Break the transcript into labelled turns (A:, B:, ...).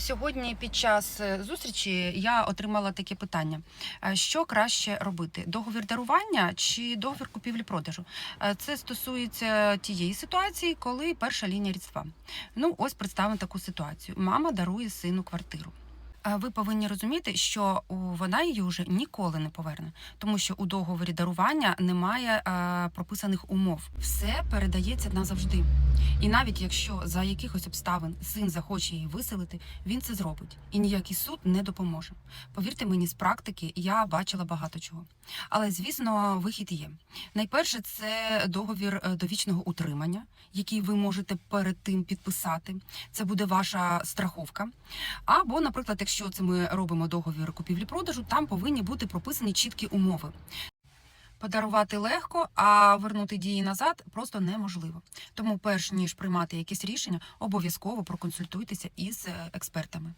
A: Сьогодні під час е, зустрічі я отримала таке питання: Е, що краще робити: договір дарування чи договір купівлі-продажу? Е, Це стосується тієї ситуації, коли перша лінія рідства. Ну, ось представимо таку ситуацію: мама дарує сину квартиру. Ви повинні розуміти, що вона її вже ніколи не поверне, тому що у договорі дарування немає е, прописаних умов. Все передається назавжди. І навіть якщо за якихось обставин син захоче її виселити, він це зробить, і ніякий суд не допоможе. Повірте мені, з практики я бачила багато чого. Але звісно, вихід є. Найперше, це договір е, довічного утримання, який ви можете перед тим підписати. Це буде ваша страховка. Або, наприклад, якщо це ми робимо договір купівлі-продажу, там повинні бути прописані чіткі умови. Подарувати легко, а вернути дії назад просто неможливо. Тому, перш ніж приймати якісь рішення, обов'язково проконсультуйтеся із е, експертами.